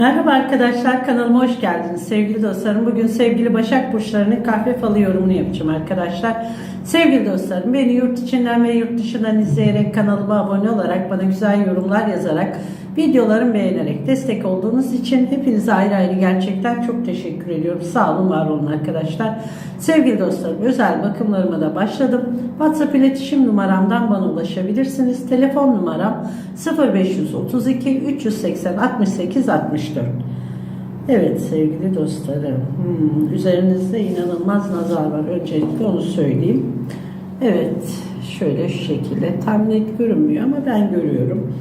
Merhaba arkadaşlar kanalıma hoş geldiniz sevgili dostlarım. Bugün sevgili Başak Burçları'nın kahve falı yorumunu yapacağım arkadaşlar. Sevgili dostlarım beni yurt içinden ve yurt dışından izleyerek kanalıma abone olarak bana güzel yorumlar yazarak videolarımı beğenerek destek olduğunuz için hepinize ayrı ayrı gerçekten çok teşekkür ediyorum. Sağ olun var olun arkadaşlar. Sevgili dostlarım özel bakımlarıma da başladım. WhatsApp iletişim numaramdan bana ulaşabilirsiniz. Telefon numaram 0532 380 68 64. Evet sevgili dostlarım. Hmm, üzerinizde inanılmaz nazar var. Öncelikle onu söyleyeyim. Evet şöyle şu şekilde tam net görünmüyor ama ben görüyorum.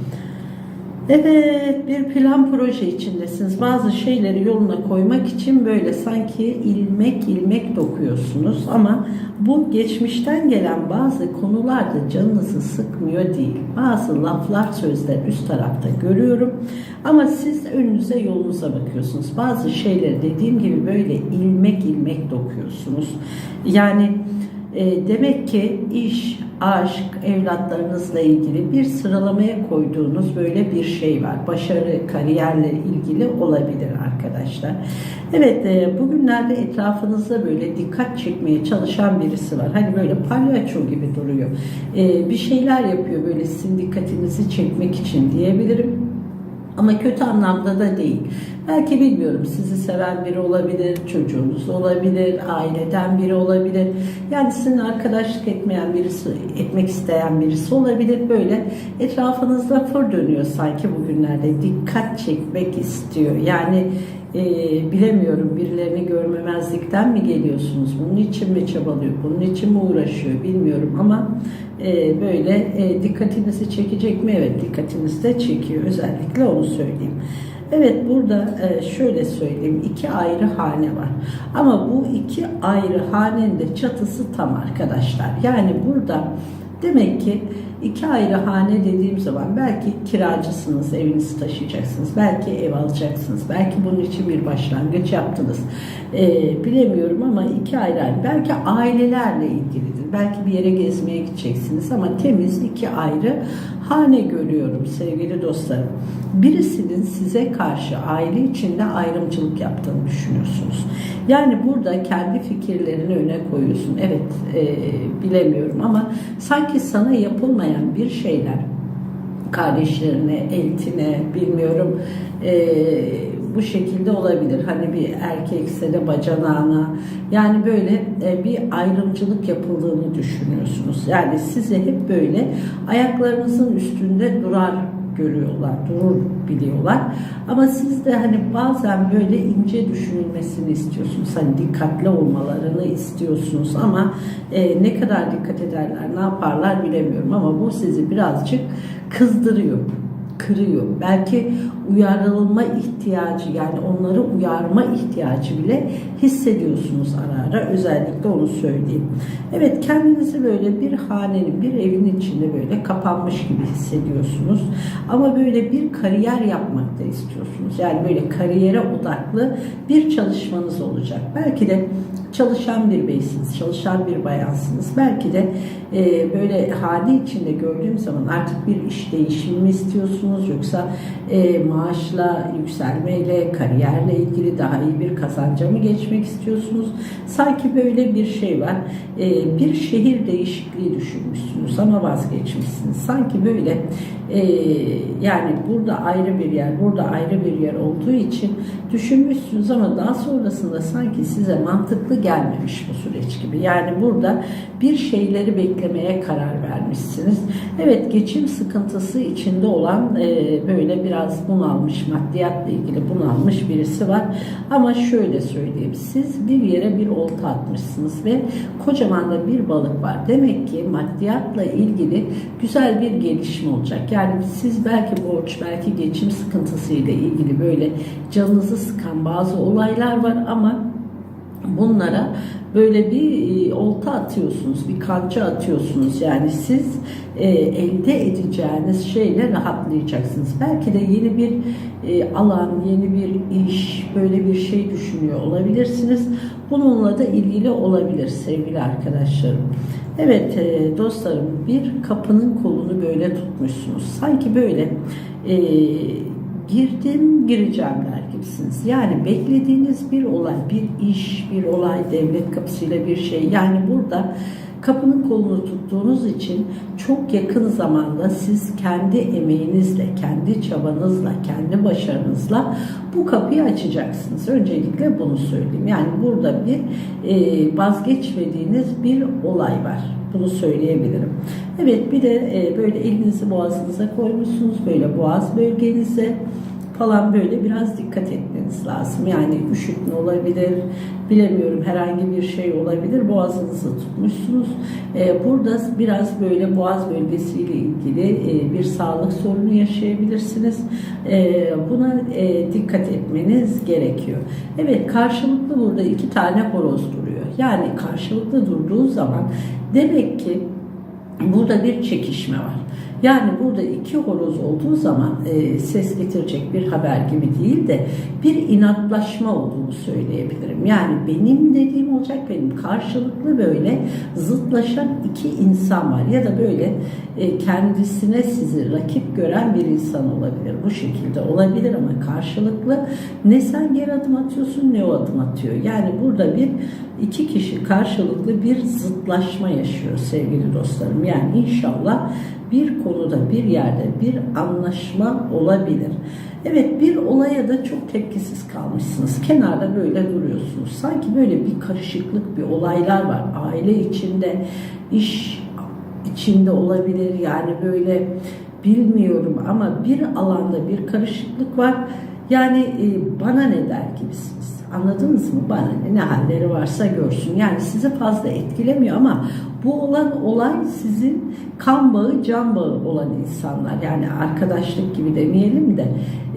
Evet, bir plan proje içindesiniz. Bazı şeyleri yoluna koymak için böyle sanki ilmek ilmek dokuyorsunuz ama bu geçmişten gelen bazı konularda canınızı sıkmıyor değil. Bazı laflar, sözler üst tarafta görüyorum ama siz önünüze yolunuza bakıyorsunuz. Bazı şeyleri dediğim gibi böyle ilmek ilmek dokuyorsunuz. Yani e, demek ki iş, aşk, evlatlarınızla ilgili bir sıralamaya koyduğunuz böyle bir şey var. Başarı, kariyerle ilgili olabilir arkadaşlar. Evet, e, bugünlerde etrafınızda böyle dikkat çekmeye çalışan birisi var. Hani böyle palyaço gibi duruyor. E, bir şeyler yapıyor böyle sizin dikkatinizi çekmek için diyebilirim. Ama kötü anlamda da değil. Belki bilmiyorum sizi seven biri olabilir, çocuğunuz olabilir, aileden biri olabilir. Yani sizin arkadaşlık etmeyen birisi, etmek isteyen birisi olabilir. Böyle etrafınızda fır dönüyor sanki bugünlerde. Dikkat çekmek istiyor. Yani e, bilemiyorum birilerini görmemezlikten mi geliyorsunuz? Bunun için mi çabalıyor? Bunun için mi uğraşıyor? Bilmiyorum ama e, böyle e, dikkatinizi çekecek mi? Evet dikkatinizi de çekiyor. Özellikle onu söyleyeyim. Evet burada e, şöyle söyleyeyim iki ayrı hane var. Ama bu iki ayrı hanenin de çatısı tam arkadaşlar. Yani burada demek ki iki ayrı hane dediğim zaman belki kiracısınız, evinizi taşıyacaksınız, belki ev alacaksınız, belki bunun için bir başlangıç yaptınız. E, bilemiyorum ama iki ayrı hane. Belki ailelerle ilgilidir. Belki bir yere gezmeye gideceksiniz ama temiz iki ayrı hane görüyorum sevgili dostlarım. Birisinin size karşı aile içinde ayrımcılık yaptığını düşünüyorsunuz. Yani burada kendi fikirlerini öne koyuyorsun. Evet e, bilemiyorum ama sanki sana yapılmayan bir şeyler kardeşlerine, eltine bilmiyorum e, bu şekilde olabilir. Hani bir erkekse de bacanağına yani böyle e, bir ayrımcılık yapıldığını düşünüyorsunuz. Yani size hep böyle ayaklarınızın üstünde durar görüyorlar, durur biliyorlar. Ama siz de hani bazen böyle ince düşünülmesini istiyorsunuz. Hani dikkatli olmalarını istiyorsunuz ama e, ne kadar dikkat ederler, ne yaparlar bilemiyorum ama bu sizi birazcık kızdırıyor kırıyor. Belki uyarılma ihtiyacı yani onları uyarma ihtiyacı bile hissediyorsunuz ara ara. Özellikle onu söyleyeyim. Evet kendinizi böyle bir hanenin, bir evin içinde böyle kapanmış gibi hissediyorsunuz. Ama böyle bir kariyer yapmak da istiyorsunuz. Yani böyle kariyere odaklı bir çalışmanız olacak. Belki de çalışan bir beysiniz, çalışan bir bayansınız. Belki de e, böyle hali içinde gördüğüm zaman artık bir iş değişimi mi istiyorsunuz yoksa e, maaşla, yükselmeyle, kariyerle ilgili daha iyi bir kazanca mı geçmek istiyorsunuz? Sanki böyle bir şey var. E, bir şehir değişikliği düşünmüşsünüz ama vazgeçmişsiniz. Sanki böyle e, yani burada ayrı bir yer, burada ayrı bir yer olduğu için düşünmüşsünüz ama daha sonrasında sanki size mantıklı gelmemiş bu süreç gibi. Yani burada bir şeyleri beklemeye karar vermişsiniz. Evet geçim sıkıntısı içinde olan e, böyle biraz bunalmış, maddiyatla ilgili bunalmış birisi var. Ama şöyle söyleyeyim, siz bir yere bir olta atmışsınız ve kocaman da bir balık var. Demek ki maddiyatla ilgili güzel bir gelişme olacak. Yani siz belki borç, belki geçim sıkıntısı ile ilgili böyle canınızı sıkan bazı olaylar var ama bunlara böyle bir e, olta atıyorsunuz, bir kanca atıyorsunuz. Yani siz e, elde edeceğiniz şeyle rahatlayacaksınız. Belki de yeni bir e, alan, yeni bir iş, böyle bir şey düşünüyor olabilirsiniz. Bununla da ilgili olabilir sevgili arkadaşlarım. Evet dostlarım bir kapının kolunu böyle tutmuşsunuz. Sanki böyle girdim gireceğim der gibisiniz. Yani beklediğiniz bir olay, bir iş, bir olay, devlet kapısıyla bir şey. Yani burada kapının kolunu tuttuğunuz için çok yakın zamanda siz kendi emeğinizle, kendi çabanızla, kendi başarınızla bu kapıyı açacaksınız. Öncelikle bunu söyleyeyim. Yani burada bir e, vazgeçmediğiniz bir olay var. Bunu söyleyebilirim. Evet bir de e, böyle elinizi boğazınıza koymuşsunuz. Böyle boğaz bölgenize falan böyle biraz dikkat etmeniz lazım. Yani üşütme olabilir, bilemiyorum herhangi bir şey olabilir. Boğazınızı tutmuşsunuz. Ee, burada biraz böyle boğaz bölgesiyle ilgili e, bir sağlık sorunu yaşayabilirsiniz. Ee, buna e, dikkat etmeniz gerekiyor. Evet karşılıklı burada iki tane horoz duruyor. Yani karşılıklı durduğu zaman demek ki burada bir çekişme var. Yani burada iki horoz olduğu zaman e, ses getirecek bir haber gibi değil de bir inatlaşma olduğunu söyleyebilirim. Yani benim dediğim olacak benim karşılıklı böyle zıtlaşan iki insan var ya da böyle e, kendisine sizi rakip gören bir insan olabilir. Bu şekilde olabilir ama karşılıklı ne sen geri adım atıyorsun ne o adım atıyor. Yani burada bir iki kişi karşılıklı bir zıtlaşma yaşıyor sevgili dostlarım. Yani inşallah bir konuda bir yerde bir anlaşma olabilir. Evet bir olaya da çok tepkisiz kalmışsınız. Kenarda böyle duruyorsunuz. Sanki böyle bir karışıklık bir olaylar var. Aile içinde, iş içinde olabilir. Yani böyle bilmiyorum ama bir alanda bir karışıklık var. Yani e, bana ne der gibisiniz. Anladınız mı? Bana ne, halleri varsa görsün. Yani sizi fazla etkilemiyor ama bu olan olay sizin kan bağı, can bağı olan insanlar. Yani arkadaşlık gibi demeyelim de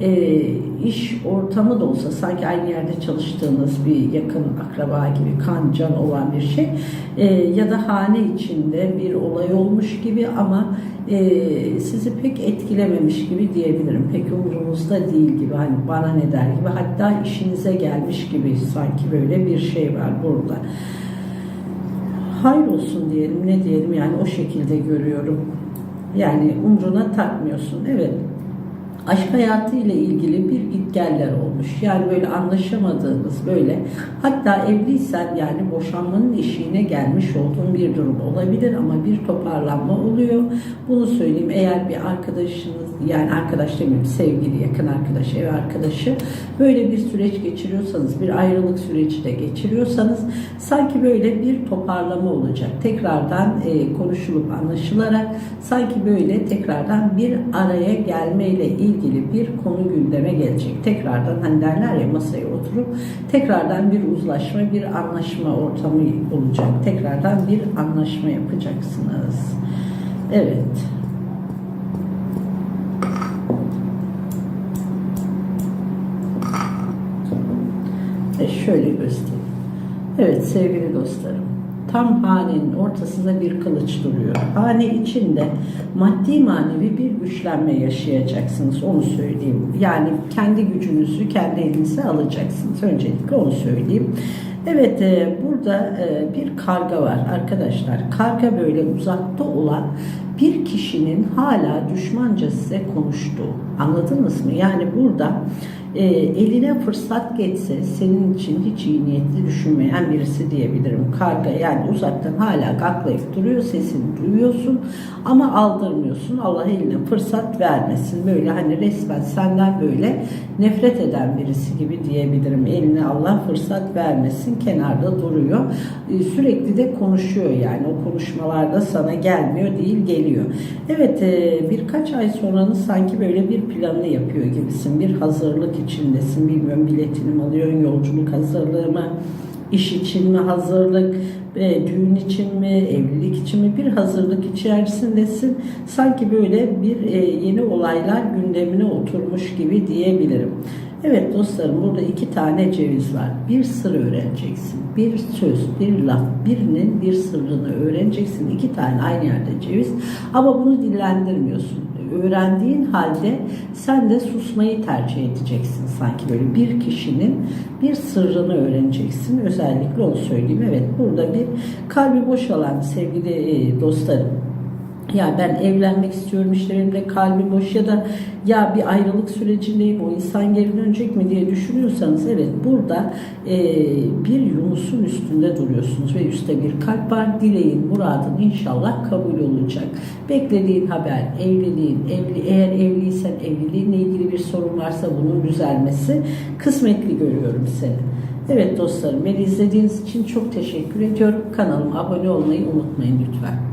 e, iş ortamı da olsa sanki aynı yerde çalıştığınız bir yakın akraba gibi kan, can olan bir şey. E, ya da hane içinde bir olay olmuş gibi ama e, sizi pek etkilememiş gibi diyebilirim. Pek umurunuzda değil gibi hani bana ne der gibi hatta işinize gelmiş gibi sanki böyle bir şey var burada. Hayır olsun diyelim ne diyelim yani o şekilde görüyorum. Yani umruna takmıyorsun. Evet aşk hayatı ile ilgili bir gitgeller olmuş. Yani böyle anlaşamadığınız böyle hatta evliysen yani boşanmanın eşiğine gelmiş olduğun bir durum olabilir ama bir toparlanma oluyor. Bunu söyleyeyim eğer bir arkadaşınız yani arkadaş demeyeyim sevgili yakın arkadaş ev arkadaşı böyle bir süreç geçiriyorsanız bir ayrılık süreci de geçiriyorsanız sanki böyle bir toparlama olacak. Tekrardan e, konuşulup anlaşılarak sanki böyle tekrardan bir araya gelmeyle ilgili ilgili bir konu gündeme gelecek. Tekrardan hani derler ya masaya oturup tekrardan bir uzlaşma, bir anlaşma ortamı olacak. Tekrardan bir anlaşma yapacaksınız. Evet. E şöyle göstereyim. Evet sevgili dostlarım tam hanenin ortasında bir kılıç duruyor. Hane içinde maddi manevi bir güçlenme yaşayacaksınız. Onu söyleyeyim. Yani kendi gücünüzü kendi elinize alacaksınız. Öncelikle onu söyleyeyim. Evet e, burada e, bir karga var arkadaşlar. Karga böyle uzakta olan bir kişinin hala düşmanca size konuştuğu. Anladınız mı? Yani burada e, eline fırsat geçse senin için hiç iyi niyetli düşünmeyen birisi diyebilirim. Karga yani uzaktan hala gaklayıp duruyor sesini duyuyorsun ama aldırmıyorsun. Allah eline fırsat vermesin. Böyle hani resmen senden böyle nefret eden birisi gibi diyebilirim. Eline Allah fırsat vermesin kenarda duruyor. E, sürekli de konuşuyor yani o konuşmalarda sana gelmiyor değil geliyor. Evet e, birkaç ay sonranın sanki böyle bir planını yapıyor gibisin. Bir hazırlık içindesin. Bilmiyorum biletini mi alıyorsun, yolculuk hazırlığı mı, iş için mi hazırlık, e, düğün için mi, evlilik için mi bir hazırlık içerisindesin. Sanki böyle bir e, yeni olaylar gündemine oturmuş gibi diyebilirim. Evet dostlarım burada iki tane ceviz var. Bir sır öğreneceksin. Bir söz, bir laf, birinin bir sırrını öğreneceksin. İki tane aynı yerde ceviz. Ama bunu dillendirmiyorsun. Öğrendiğin halde sen de susmayı tercih edeceksin sanki böyle bir kişinin bir sırrını öğreneceksin. Özellikle onu söyleyeyim. Evet burada bir kalbi boşalan sevgili e, dostlarım ya ben evlenmek istiyorum işte benim de kalbim boş ya da ya bir ayrılık sürecindeyim o insan geri dönecek mi diye düşünüyorsanız evet burada e, bir Yunus'un üstünde duruyorsunuz ve üstte bir kalp var. Dileğin muradın inşallah kabul olacak. Beklediğin haber evliliğin evli eğer evliysen evliliğinle ilgili bir sorun varsa bunun düzelmesi kısmetli görüyorum seni. Evet dostlarım beni izlediğiniz için çok teşekkür ediyorum. Kanalıma abone olmayı unutmayın lütfen